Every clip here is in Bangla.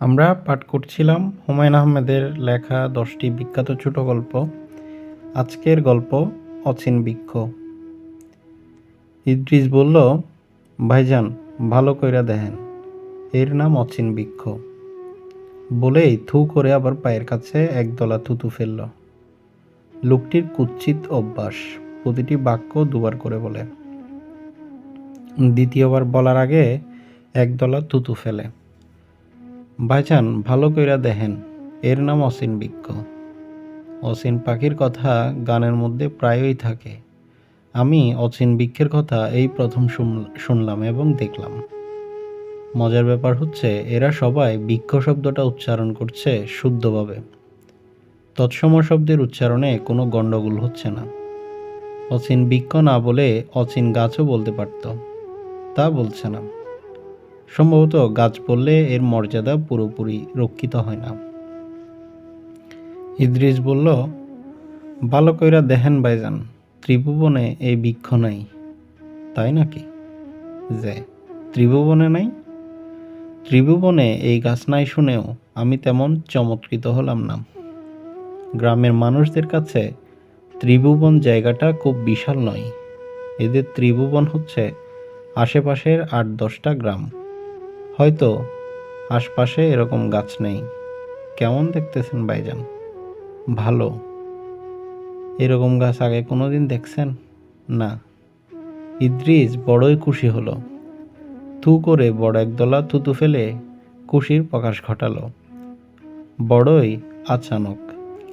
আমরা পাঠ করছিলাম হুমায়ুন আহমেদের লেখা দশটি বিখ্যাত ছোট গল্প। আজকের গল্প, অচিন বৃক্ষ। ইদ্রিস বলল, ভাইজান, ভালো কইরা দেখেন, এর নাম অচিন বৃক্ষ। বলেই থু করে আবার পায়ের কাছে একদলা থুতু ফেলল। লোকটির কুৎসিত অভ্যাস, প্রতিটি বাক্য দুবার করে বলে। দ্বিতীয়বার বলার আগে একদলা থুতু ফেলে। ভাইজান, ভালো কইরা দেখেন, এর নাম অসীন বৃক্ষ। অসীন পাখির কথা গানের মধ্যে প্রায়ই থাকে। আমি অচিন বৃক্ষের কথা এই প্রথম শুন- শুনলাম এবং দেখলাম। মজার ব্যাপার হচ্ছে, এরা সবাই বৃক্ষ শব্দটা উচ্চারণ করছে শুদ্ধভাবে। তৎসম শব্দের উচ্চারণে কোনো গণ্ডগোল হচ্ছে না। অচিন বৃক্ষ না বলে অচিন গাছও বলতে পারত। তা বলছে না। সম্ভবত গাছ পড়লে এর মর্যাদা পুরোপুরি রক্ষিত হয় না। ইদ্রিস বলল, ভালো কইরা দেখেন ভাইজান, ত্রিভুবনে এই বৃক্ষ নাই, তাই নাকি? যে, ত্রিভুবনে নাই? ত্রিভুবনে এই গাছ নাই শুনেও আমি তেমন চমৎকৃত হলাম না। গ্রামের মানুষদের কাছে ত্রিভুবন জায়গাটা খুব বিশাল নয়। এদের ত্রিভুবন হচ্ছে আশেপাশের আট দশটা গ্রাম। হয়তো আশপাশে এরকম গাছ নেই। কেমন দেখতেছেন ভাইজান? ভালো। এরকম গাছ আগে কোনো দিন দেখছেন? না। ইদ্রিস বড়ই খুশি হলো। থু করে বড় একদলা থুতু ফেলে খুশির প্রকাশ ঘটালো। বড়ই আচানক।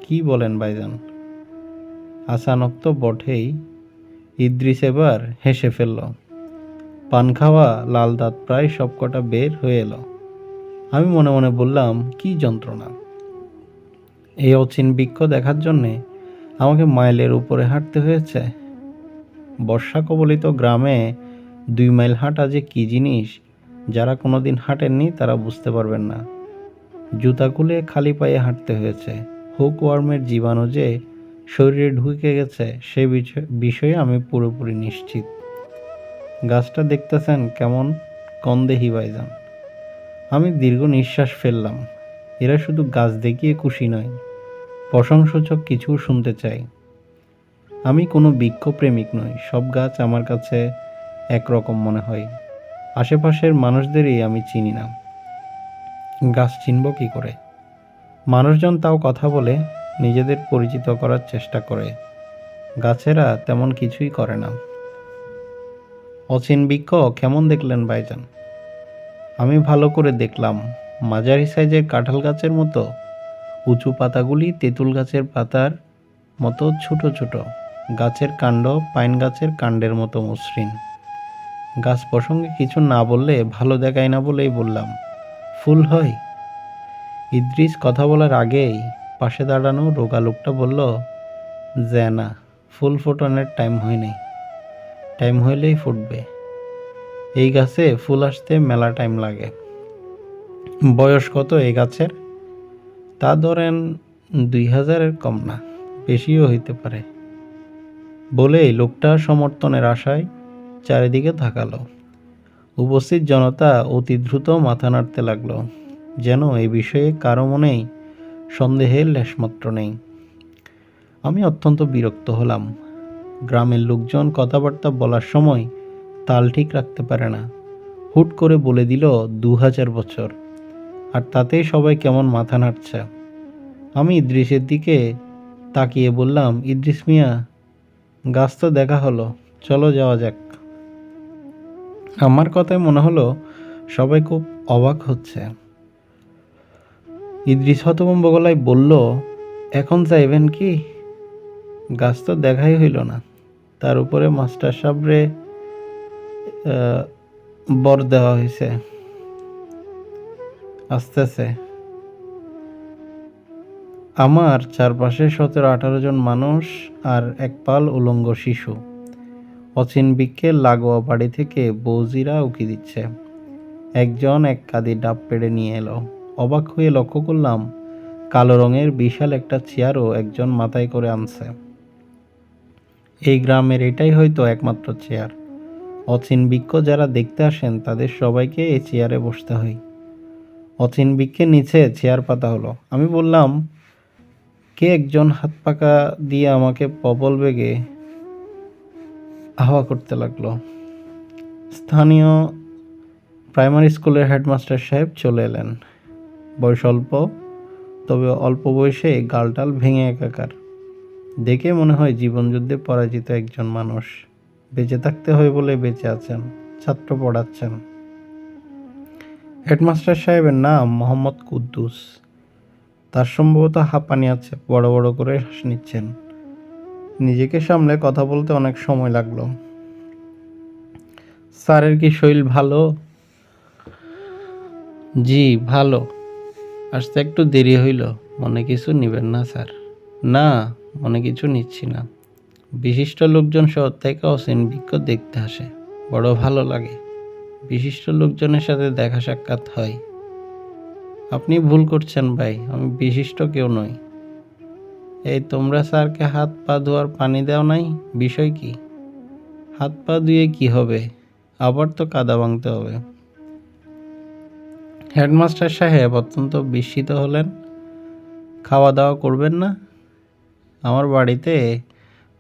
কি বলেন ভাইজান? আচানক তো বটেই। ইদ্রিস এবার হেসে ফেলল। পান খাওয়া, লাল দাঁত প্রায় সবকটা বের হয়ে এলো। আমি মনে মনে বললাম, কি যন্ত্রণা? এই অচিন বৃক্ষ দেখার জন্যে আমাকে মাইলের উপরে হাঁটতে হয়েছে। বর্ষা কবলিত গ্রামে দুই মাইল হাঁটা যে কী জিনিস, যারা কোনো দিন হাঁটেননি তারা বুঝতে পারবেন না। জুতা খুলে খালি পায়ে হাঁটতে হয়েছে। হুক ওয়ার্মের জীবাণু যে শরীরে ঢুকে গেছে, সে বিষয়- বিষয়ে আমি পুরোপুরি নিশ্চিত। গাছটা দেখতেছেন কেমন? কন্দেহি ভাইজান। আমি দীর্ঘ নিঃশ্বাস ফেললাম। এরা শুধু গাছ দেখিয়ে খুশি নয়, প্রশংসূচক কিছু শুনতে চাই। আমি কোনো বৃক্ষপ্রেমিক নই, সব গাছ আমার কাছে একরকম মনে হয়। আশেপাশের মানুষদেরই আমি চিনি না। গাছ চিনব কি করে? মানুষজন তাও কথা বলে, নিজেদের পরিচিত করার চেষ্টা করে। গাছেরা তেমন কিছুই করে না। অচিন বৃক্ষ কেমন দেখলেন ভাইজান? আমি ভালো করে দেখলাম, মাঝারি সাইজের কাঁঠাল গাছের মতো, উঁচু পাতাগুলি তেঁতুল গাছের পাতার মতো ছোট ছোট, গাছের কাণ্ড পাইন গাছের কাণ্ডের মতো মসৃণ। গাছ প্রসঙ্গে কিছু না বললে ভালো দেখায় না বলেই বললাম, ফুল হয়? ইদ্রিস কথা বলার আগেই পাশে দাঁড়ানো রোগা লোকটা বলল না ফুল ফোটানোর টাইম হয়নি। টাইম হইলেই ফুটবে। এই গাছে ফুল আসতে মেলা টাইম লাগে। বয়স কত এই গাছের? তা ধরেন দুই হাজারের কম না, বেশিও হইতে পারে। বলেই লোকটা সমর্থনের আশায় চারিদিকে তাকালো। উপস্থিত জনতা অতি দ্রুত মাথা নাড়তে লাগল, যেন এই বিষয়ে কারও মনেই সন্দেহের লেশমাত্র নেই। আমি অত্যন্ত বিরক্ত হলাম। গ্রামের লোকজন কথাবার্তা বলার সময় তাল ঠিক রাখতে পারে না। হুট করে বলে দিল দু হাজার বছর। আর তাতেই সবাই কেমন মাথা নাড়ছে। আমি ইদ্রিসের দিকে তাকিয়ে বললাম, ইদ্রিস মিয়া, গাছ তো দেখা হলো, চলো যাওয়া যাক। আমার কথায় মনে হলো, সবাই খুব অবাক হচ্ছে। ইদ্রিস হতভম্ব গলায় বলল, এখন চাইবেন কি? গাছ তো দেখাই হইল না। তার উপরে মাস্টার সাবরে বর দেওয়া হয়েছে আসতেছে। আমার চারপাশে সতেরো আঠারো জন মানুষ আর এক পাল উলঙ্গ শিশু। অচিন বৃক্ষের লাগোয়া বাড়ি থেকে বৌজিরা উকি দিচ্ছে। একজন এক কাদি ডাব পেড়ে নিয়ে এলো। অবাক হয়ে লক্ষ্য করলাম, কালো রঙের বিশাল একটা চেয়ারও একজন মাথায় করে আনছে। এই গ্রামের এটাই হয়তো একমাত্র চেয়ার। অচিন বৃক্ষ যারা দেখতে আসেন, তাদের সবাইকে এই চেয়ারে বসতে হয়। অচিন বিক্ষে নিচে চেয়ার পাতা হলো। আমি বললাম, কে একজন হাত পাকা দিয়ে আমাকে প্রবল বেগে হাওয়া করতে লাগল? স্থানীয় প্রাইমারি স্কুলের হেডমাস্টার সাহেব চলে এলেন। বয়স অল্প, তবে অল্প বয়সে গালটাল ভেঙে একাকার। দেখে মনে হয় জীবনযুদ্ধে পরাজিত একজন মানুষ। বেঁচে থাকতে হয় বলে বেঁচে আছেন, ছাত্র পড়াচ্ছেন। হেডমাস্টার সাহেবের নাম মোহাম্মদ কুদ্দুস। তার সম্ভবত হাঁপানি আছে, বড় বড় করে শ্বাস নিচ্ছেন। নিজেকে সামলে কথা বলতে অনেক সময় লাগল। স্যারের কি শরীর ভালো? জি, ভালো। আসতে একটু দেরি হইল, মনে কিছু নিবেন না, স্যার। না মনে কিছু নিচ্ছি না। বিশিষ্ট লোকজন শহর থেকে অসীন দেখতে আসে। বড় ভালো লাগে। বিশিষ্ট লোকজনের সাথে দেখা সাক্ষাৎ হয়। আপনি ভুল করছেন ভাই, আমি বিশিষ্ট কেউ নই। এই তোমরা স্যারকে হাত পা ধোয়ার পানি দাও নাই? বিষয় কি? হাত পা ধুয়ে কি হবে? আবার তো কাদা ভাঙতে হবে। হেডমাস্টার সাহেব অত্যন্ত বিস্মিত হলেন। খাওয়া দাওয়া করবেন না? আমার বাড়িতে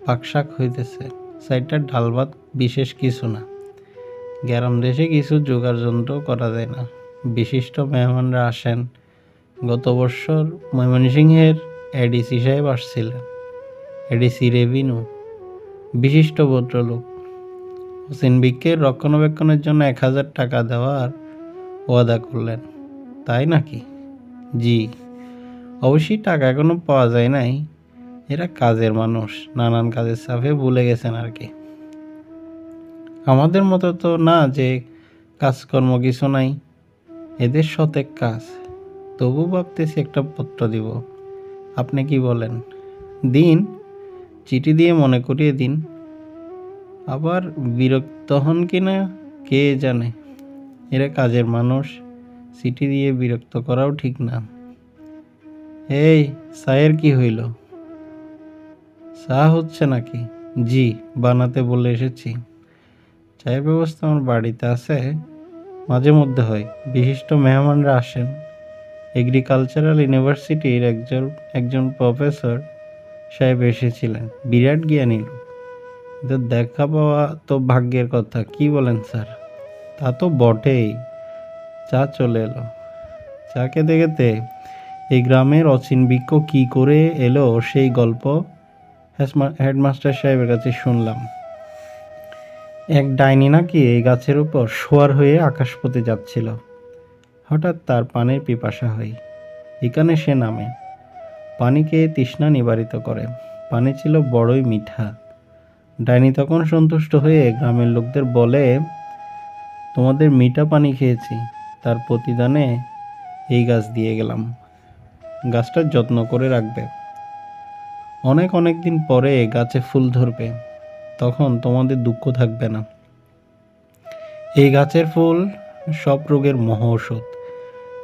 পাকশাক হইতেছে, সাইডটা ডাল ভাত বিশেষ কিছু না। গ্রাম দেশে কিছু জোগাড় যন্ত্র করা যায় না। বিশিষ্ট মেহমানরা আসেন। গত বছর ময়মনসিংহের এডিসি সাহেব আসছিলেন। ADC revenue. বিশিষ্ট ভদ্রলোক। হোসেন বিকের রক্ষণাবেক্ষণের জন্য এক হাজার টাকা দেওয়ার ওয়াদা করলেন। তাই নাকি? জি। অবশ্যই টাকা এখনও পাওয়া যায় নাই। এরা কাজের মানুষ, নানান কাজের চাপে ভুলে গেছেন আর কি। আমাদের মতো তো না যে কাজকর্ম কিছু নাই, এদের শতেক কাজ। তবু ভাবতেছি একটা পত্র দিব। আপনি কি বলেন? দিন, চিঠি দিয়ে মনে করিয়ে দিন। আবার বিরক্ত হন কি না, কে জানে? এরা কাজের মানুষ, চিঠি দিয়ে বিরক্ত করাও ঠিক না। এই, সায়ের কি হইল? চা হচ্ছে নাকি? জি, বানাতে বলে এসেছি। চায়ের ব্যবস্থা আমার বাড়িতে আছে। মাঝে মধ্যে হয়। বিশিষ্ট মেহমানরা আসেন। এগ্রিকালচারাল ইউনিভার্সিটির একজন একজন প্রফেসর সাহেব এসেছিলেন। বিরাট জ্ঞানী এদের দেখা পাওয়া তো ভাগ্যের কথা। কি বলেন, স্যার? তা তো বটেই। চা চলে এলো। চা খেতে খেতে এই গ্রামের অচিন বৃক্ষ কী করে এলো সেই গল্প হেডমাস্টার সাহেবের কাছে শুনলাম, এক ডাইনি নাকি এই গাছের উপর শোয়ার হয়ে আকাশপথে যাচ্ছিল। হঠাৎ তার পানের পিপাসা হয়। এখানে সে নামে। পানিকে তৃষ্ণা নিবারিত করে। পানি ছিল বড়ই মিঠা। ডাইনি তখন সন্তুষ্ট হয়ে গ্রামের লোকদের বলে, তোমাদের মিঠা পানি খেয়েছি। তার প্রতিদানে এই গাছ দিয়ে গেলাম। গাছটার যত্ন করে রাখবে। অনেক অনেক দিন পরে গাছে ফুল ধরবে, তখন তোমাদের দুঃখ থাকবে না। এই গাছের ফুল সব রোগের মহা ঔষধ।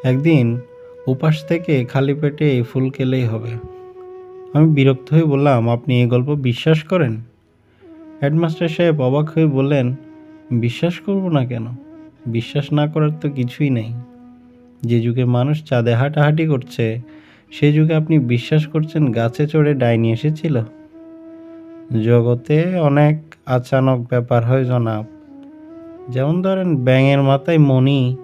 একদিন উপাস থেকে খালি পেটে এই ফুল খেলেই হবে। আমি বিরক্ত হয়ে বললাম, আপনি এই গল্প বিশ্বাস করেন? হেডমাস্টার সাহেব অবাক হয়ে বললেন, বিশ্বাস করব না কেন? বিশ্বাস না করার তো কিছুই নেই। যে যুগে মানুষ চাঁদে হাঁটাহাঁটি করছে সে যুগে আপনি বিশ্বাস করছেন গাছে চড়ে ডাইনি এসেছিল? জগতে অনেক আচানক ব্যাপার হয় জনাব। যেমন ধরেন ব্যাঙের মাথায় মণি,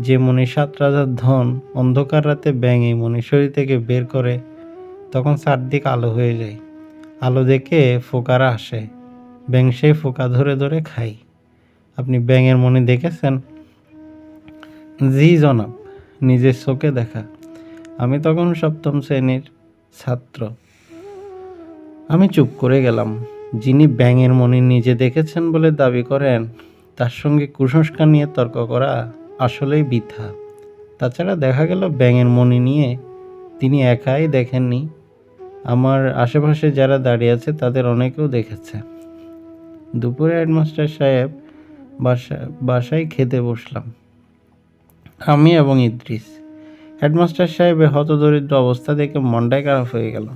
যে মণি সাত রাজার ধন, অন্ধকার রাতে ব্যাঙ এই মণি শরীর থেকে বের করে তখন চারদিক আলো হয়ে যায়। আলো দেখে ফোকারা আসে। ব্যাঙ সেই ফোকা ধরে ধরে খাই আপনি ব্যাঙের মণি দেখেছেন? জি জনাব, নিজের চোখে দেখা। আমি তখন সপ্তম শ্রেণির ছাত্র। আমি চুপ করে গেলাম। যিনি ব্যাঙের মণি নিজে দেখেছেন বলে দাবি করেন, তার সঙ্গে কুসংস্কার নিয়ে তর্ক করা আসলেই বৃথা। তাছাড়া দেখা গেল ব্যাঙের মণি নিয়ে তিনি একাই দেখেননি। আমার আশেপাশে যারা দাঁড়িয়ে আছে, তাদের অনেকেও দেখেছে। দুপুরে হেডমাস্টার সাহেব বাসা, বাসায় খেতে বসলাম। আমি এবং ইদ্রিস। হেডমাস্টার সাহেবের হতদরিদ্র অবস্থা দেখে মনটাই খারাপ হয়ে গেল।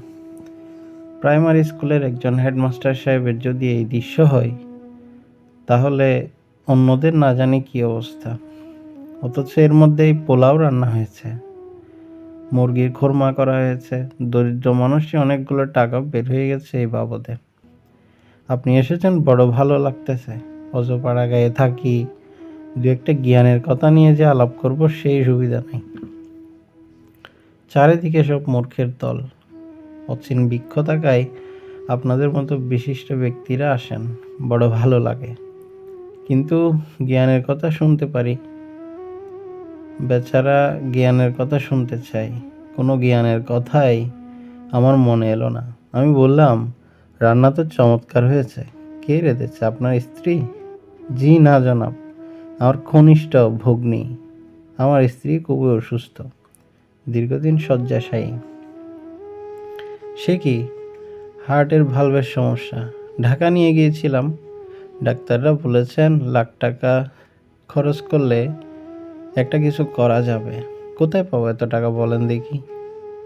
প্রাইমারি স্কুলের একজন হেডমাস্টার সাহেবের যদি এই দৃশ্য হয়, তাহলে অন্যদের না জানি কি অবস্থা। অথচ এর মধ্যেই পোলাও রান্না হয়েছে, মুরগির খোরমা করা হয়েছে, দরিদ্র মানুষই অনেকগুলো টাকা বের হয়ে গেছে এই বাবদে। আপনি এসেছেন, বড় ভালো লাগতেছে। অজপাড়া গায়ে থাকি, দু একটা জ্ঞানের কথা নিয়ে যে আলাপ করব, সেই সুবিধা নেই। চারিদিকে সব মূর্খের দল। অচিন বৃক্ষ থাকায় আপনাদের মতো বিশিষ্ট ব্যক্তিরা আসেন, বড় ভালো লাগে। কিন্তু জ্ঞানের কথা শুনতে পারি। বেচারা জ্ঞানের কথা শুনতে চাই কোনো জ্ঞানের কথাই আমার মনে এলো না। আমি বললাম, রান্না তো চমৎকার হয়েছে। কে রেঁধেছে? আপনার স্ত্রী? জি না, জনাব। আমার ঘনিষ্ঠ ভগ্নী। আমার স্ত্রী খুবই অসুস্থ। দীর্ঘদিন শয্যাশায়ী। সে কি? হার্টের ভালভের সমস্যা। ঢাকা নিয়ে গিয়েছিলাম। ডাক্তাররা বলেছেন, লাখ টাকা খরচ করলে একটা কিছু করা যাবে। কোথায় পাবো এত টাকা বলেন দেখি।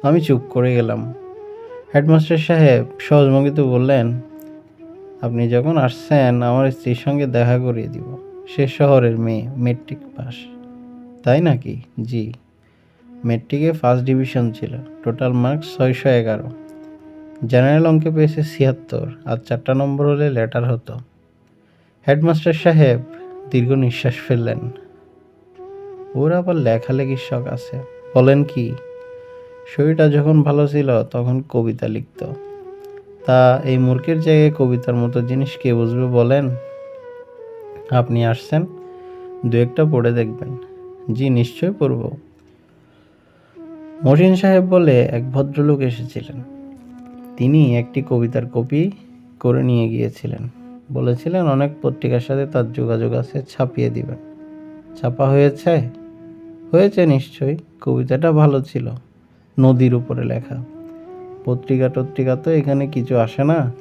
আমি চুপ করে গেলাম। হেডমাস্টার সাহেব সহজমুখিত বললেন, আপনি যখন আসছেন, আমার স্ত্রীর সঙ্গে দেখা করিয়ে দিব। সে শহরের মেয়ে, মেট্রিক পাস। তাই নাকি? জি। মেট্রিকে ফার্স্ট ডিভিশন ছিল। টোটাল মার্কস ছয়শো এগারো। জেনারেল অঙ্কে পেয়েছে ছিয়াত্তর, আর চারটা নম্বর হলে লেটার হতো। হেডমাস্টার সাহেব দীর্ঘ নিঃশ্বাস ফেললেন। ওর আবার লেখালেখির শখ আছে। বলেন কি, শরীরটা যখন ভালো ছিল তখন কবিতা লিখত। তা এই মূর্খের জায়গায় কবিতার মতো জিনিস কে বুঝবে বলেন? আপনি আসছেন, দু একটা পড়ে দেখবেন। জি নিশ্চয় পড়ব। মসিন সাহেব বলে এক ভদ্রলোক এসেছিলেন। তিনি একটি কবিতার কপি করে নিয়ে গিয়েছিলেন। বলেছিলেন, অনেক পত্রিকার সাথে তার যোগাযোগ আছে, ছাপিয়ে দিবেন। ছাপা হয়েছে? হয়েছে নিশ্চয়ই, কবিতাটা ভালো ছিল, নদীর উপরে লেখা। পত্রিকা টত্রিকা তো এখানে কিছু আসে না,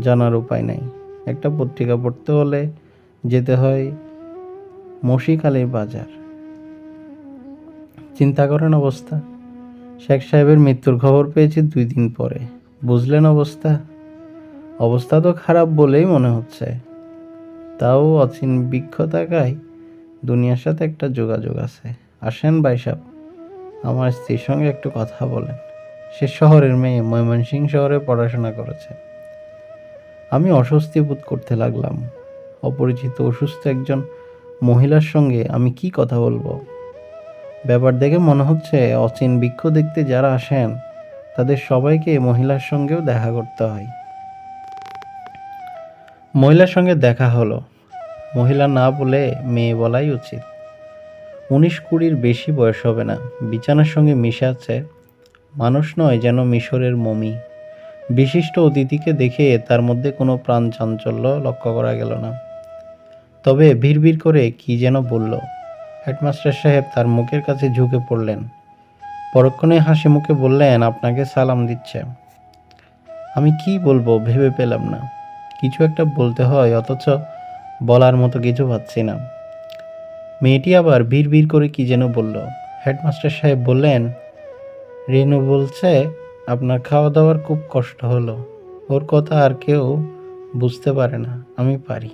জানার উপায় নাই। একটা পত্রিকা পড়তে হলে যেতে হয় মশিখালীর বাজার। করেন অবস্থা। শেখ সাহেবের মৃত্যুর খবর পেয়েছি দুই দিন পরে। বুঝলেন অবস্থা? অবস্থা তো খারাপ বলেই মনে হচ্ছে। তাও অচিন বৃক্ষ থাকায় দুনিয়ার সাথে একটা যোগাযোগ আছে। আসেন বাইসাব আমার স্ত্রীর সঙ্গে একটু কথা বলেন। সে শহরের মেয়ে, ময়মনসিংহ শহরে পড়াশোনা করেছে। আমি অস্বস্তি বোধ করতে লাগলাম। অপরিচিত অসুস্থ একজন মহিলার সঙ্গে আমি কি কথা বলব? ব্যাপার দেখে মনে হচ্ছে অচিন বৃক্ষ দেখতে যারা আসেন, তাদের সবাইকে মহিলার সঙ্গেও দেখা করতে হয়। মহিলার সঙ্গে দেখা হলো। মহিলা না বলে মেয়ে বলাই উচিত। উনিশ কুড়ির বেশি বয়স হবে না। বিছানার সঙ্গে মিশে আছে। মানুষ নয় যেন মিশরের মমি। বিশিষ্ট অতিথিকে দেখে তার মধ্যে কোনো প্রাণ চাঞ্চল্য লক্ষ্য করা গেল না। তবে ভিড় করে কি যেন বলল। হেডমাস্টার সাহেব তার মুখের কাছে ঝুঁকে পড়লেন। পরক্ষণে হাসি মুখে বললেন, আপনাকে সালাম দিচ্ছে। আমি কি বলব ভেবে পেলাম না। কিছু একটা বলতে হয়, অথচ বলার মতো কিছু পাচ্ছি না। মেয়েটি আবার ভিড় ভিড় করে কি যেন বলল। হেডমাস্টার সাহেব বললেন, রেনু বলছে, আপনার খাওয়া দাওয়ার খুব কষ্ট হলো। ওর কথা আর কেউ বুঝতে পারে না, আমি পারি।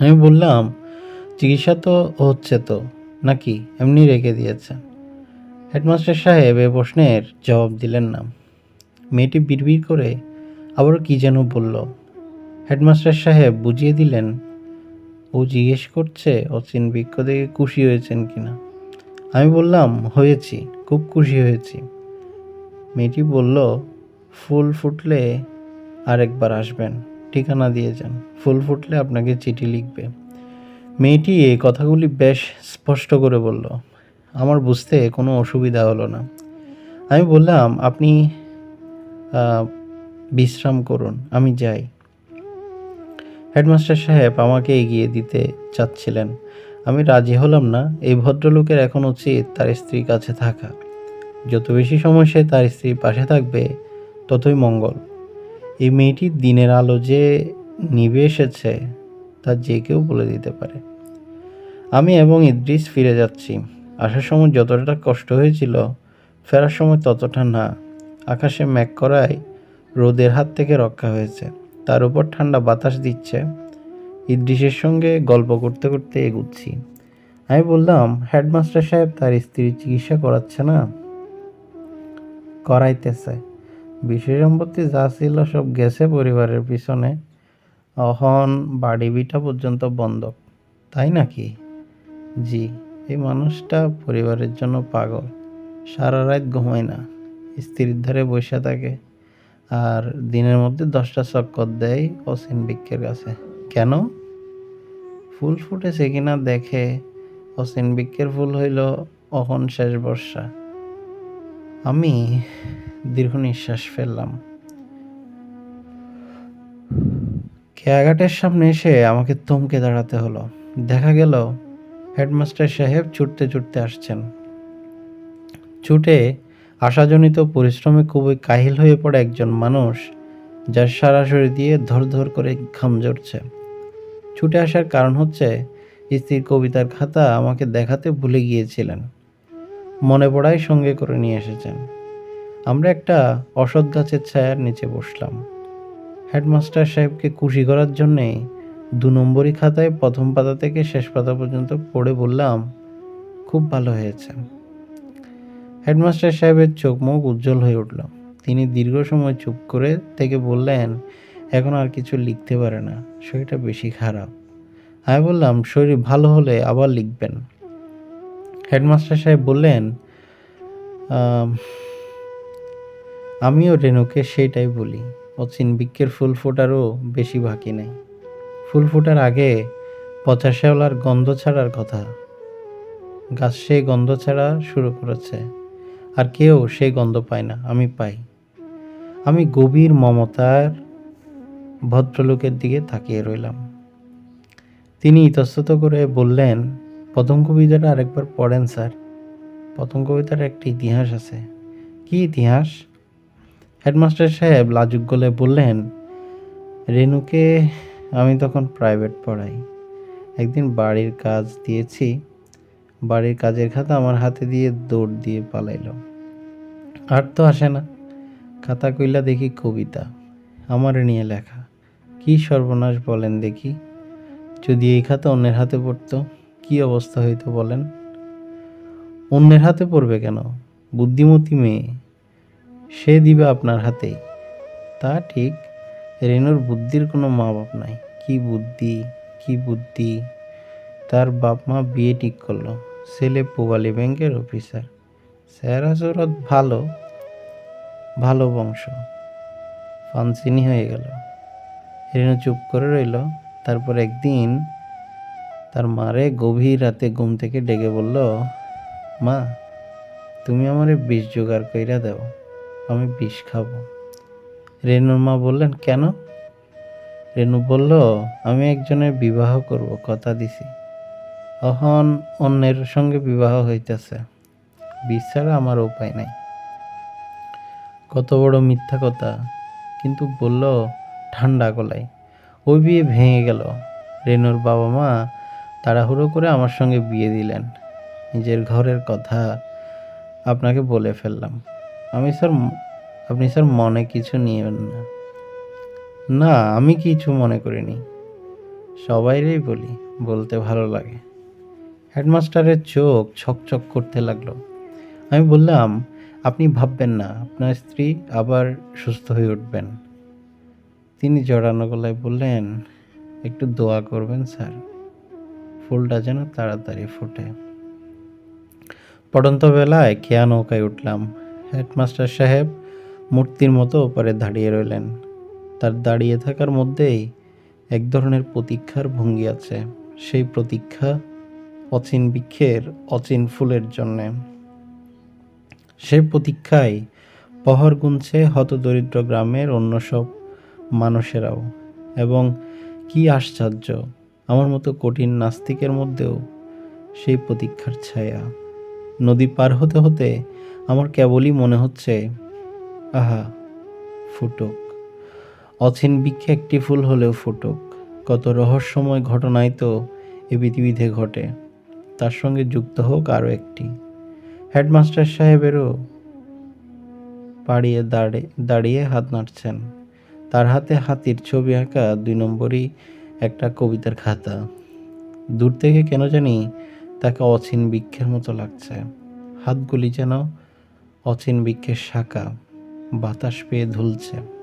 আমি বললাম চিকিৎসা তো হচ্ছে তো, নাকি? এমনি রেখে দিয়েছেন। হেডমাস্টার সাহেব এ প্রশ্নের জবাব দিলেন না। মেয়েটি বিড়বিড় করে আবার কি যেন বলল। হেডমাস্টার সাহেব বুঝিয়ে দিলেন, ও জিজ্ঞেস করছে অচিন বৃক্ষ দেখে খুশি হয়েছেন কিনা আমি বললাম, হয়েছি, খুব খুশি হয়েছি। মেয়েটি বলল, ফুল ফুটলে আরেকবার আসবেন, ঠিকানা দিয়ে যান। ফুল ফুটলে আপনাকে চিঠি লিখবে। মেয়েটি এই কথাগুলি বেশ স্পষ্ট করে বলল, আমার বুঝতে কোনো অসুবিধা হলো না। আমি বললাম, আপনি বিশ্রাম করুন, আমি যাই। হেডমাস্টার সাহেব আমাকে এগিয়ে দিতে চাচ্ছিলেন। আমি রাজি হলাম না, এই ভদ্রলোকের এখন উচিত তার স্ত্রীর কাছে থাকা। যত বেশি সময় সে তার স্ত্রীর পাশে থাকবে, ততই মঙ্গল। এই মেয়েটির দিনের আলো যে নিবে এসেছে, তা যে কেউ বলে দিতে পারে। আমি এবং ইদ্রিস ফিরে যাচ্ছি। আসার সময় যতটা কষ্ট হয়েছিল, ফেরার সময় ততটা না। আকাশে মেঘ করায় রোদের হাত থেকে রক্ষা হয়েছে। তার উপর ঠান্ডা বাতাস দিচ্ছে। ইদ্রিসের সঙ্গে গল্প করতে করতে এগুচ্ছি। আমি বললাম, হেডমাস্টার সাহেব, তার স্ত্রীর চিকিৎসা করাচ্ছে না? করাইতেছে। বিষয় সম্পত্তি যা ছিল সব গেছে পরিবারের পিছনে। অহন বাড়ি বিটা পর্যন্ত বন্ধ তাই নাকি? জি, এই মানুষটা পরিবারের জন্য পাগল। সারা রাত ঘুমায় না। স্ত্রীর ধারে বসে থাকে আর দিনের মধ্যে দশটা চক্কর দেয় অসীন বিক্ষের কাছে। কেন? ফুল ফুটেছে কিনা দেখে অসীন বিক্ষের ফুল হইল অহন শেষ বর্ষা। আমি দীর্ঘ নিঃশ্বাস ফেললাম। খেয়াঘাটের সামনে এসে আমাকে থমকে দাঁড়াতে হলো। দেখা গেল হেডমাস্টার সাহেব ছুটতে ছুটতে আসছেন। ছুটে আশাজনিত পরিশ্রমে খুবই কাহিল হয়ে পড়ে একজন মানুষ, যার সরাসরি দিয়ে ধর ধর করে ঘাম ঝরছে। ছুটে আসার কারণ হচ্ছে, স্ত্রীর কবিতার খাতা আমাকে দেখাতে ভুলে গিয়েছিলেন। মনে পড়ায় সঙ্গে করে নিয়ে এসেছেন। আমরা একটা অসৎ গাছের ছায়ার নিচে বসলাম। হেডমাস্টার সাহেবকে খুশি করার জন্যে দু নম্বরই খাতায় প্রথম পাতা থেকে শেষ পাতা পর্যন্ত পড়ে বললাম, খুব ভালো হয়েছে। হেডমাস্টার সাহেবের চোখ মুখ উজ্জ্বল হয়ে উঠল। তিনি দীর্ঘ সময় চুপ করে থেকে বললেন, এখন আর কিছু লিখতে পারে না, শরীরটা বেশি খারাপ। আমি বললাম, শরীর ভালো হলে আবার লিখবেন। হেডমাস্টার সাহেব বললেন আমিও রেনুকে সেইটাই বলি, অচিন বৃক্ষের ফুল ফোটারও বেশি বাকি নেই। ফুল ফোটার আগে পচা শ্যাওলার গন্ধ ছাড়ার কথা। গাছ সেই গন্ধ ছাড়া শুরু করেছে। আর কেউ সেই গন্ধ পায় না, আমি পাই। আমি গভীর মমতার ভদ্রলোকের দিকে তাকিয়ে রইলাম। তিনি ইতস্তত করে বললেন প্রথম কবিতাটা আরেকবার পড়েন, স্যার। প্রথম কবিতার একটা ইতিহাস আছে। কি ইতিহাস? হেডমাস্টার সাহেব লাজুক গলে বললেন রেনুকে আমি তখন প্রাইভেট পড়াই। একদিন বাড়ির কাজ দিয়েছি। বাড়ির কাজের খাতা আমার হাতে দিয়ে দৌড় দিয়ে পালাইল। আর তো আসে না। খাতা কইলা দেখি কবিতা। আমার নিয়ে লেখা। কি সর্বনাশ বলেন দেখি। যদি এই খাতা অন্যের হাতে পড়তো, কি অবস্থা হইতো বলেন? অন্যের হাতে পড়বে কেন? বুদ্ধিমতী মেয়ে। সে দিবে আপনার হাতেই। তা ঠিক। রেনুর বুদ্ধির কোনো মা বাপ নাই। কি বুদ্ধি কি বুদ্ধি? তার বাপ মা বিয়ে ঠিক করল। ছেলে পোবালি ব্যাংকের অফিসার। স্যার হজরত ভালো ভালো বংশ। ফানসিনি হয়ে গেল। রেনু চুপ করে রইল। তারপর একদিন তার মারে গভীর রাতে ঘুম থেকে ডেকে বলল, মা, তুমি আমারে বিষ জোগাড় কইরা দাও। আমি বিষ খাব। রেনুর মা বললেন, কেন? রেনু বলল, আমি একজনের বিবাহ করব, কথা দিছি। অহন অন্যের সঙ্গে বিবাহ হইতেছে। বিষ আমার উপায় নাই। কত বড় মিথ্যা কথা। কিন্তু বলল, ঠান্ডা গলায়। ওই বিয়ে ভেঙে গেল। রেনুর বাবা মা তাড়াহুড়ো করে আমার সঙ্গে বিয়ে দিলেন। নিজের ঘরের কথা আপনাকে বলে ফেললাম। আমি স্যার আপনি স্যার মনে কিছু নিয়েন না। না, আমি কিছু মনে করিনি। সবাইরই বলি, বলতে ভালো লাগে। হেডমাস্টারের চোখ ছকছক করতে লাগল। আমি বললাম, আপনি ভাববেন না, আপনার স্ত্রী আবার সুস্থ হয়ে উঠবেন। তিনি জড়ানো গলায় বললেন, একটু দোয়া করবেন স্যার। ফুলটা যেন তাড়াতাড়ি ফোটে। পড়ন্ত বেলায় কেয়া নৌকায় উঠলাম। হেডমাস্টার সাহেব মূর্তির মতো ওপারে দাঁড়িয়ে রইলেন। তার দাঁড়িয়ে থাকার মধ্যেই এক ধরনের প্রতীক্ষার ভঙ্গি আছে। সেই প্রতীক্ষা অচিন বৃক্ষের অচিন ফুলের জন্যে। সে প্রতীক্ষায় পহর গুনছে হতদরিদ্র গ্রামের অন্য সব মানুষেরাও। এবং কি আশ্চর্য, আমার মতো কঠিন নাস্তিকের মধ্যেও সেই প্রতীক্ষার ছায়া। নদী পার হতে হতে আমার কেবলই মনে হচ্ছে আহা, ফুটুক। অচিন বৃক্ষে একটি ফুল হলেও ফুটুক। কত রহস্যময় ঘটনাই তো এ পৃথিবীতে ঘটে। তার সঙ্গে যুক্ত হোক আরও একটি। হেডমাস্টার সাহেবেরও পাড়িয়ে দাঁড়িয়ে দাঁড়িয়ে হাত নাড়ছেন। তার হাতে হাতির ছবি আঁকা দুই নম্বরই একটা কবিতার খাতা। দূর থেকে কেন জানি তাকে অচিন বৃক্ষের মতো লাগছে। হাতগুলি যেন অচিন বৃক্ষের শাখা। বাতাস পেয়ে ধুলছে।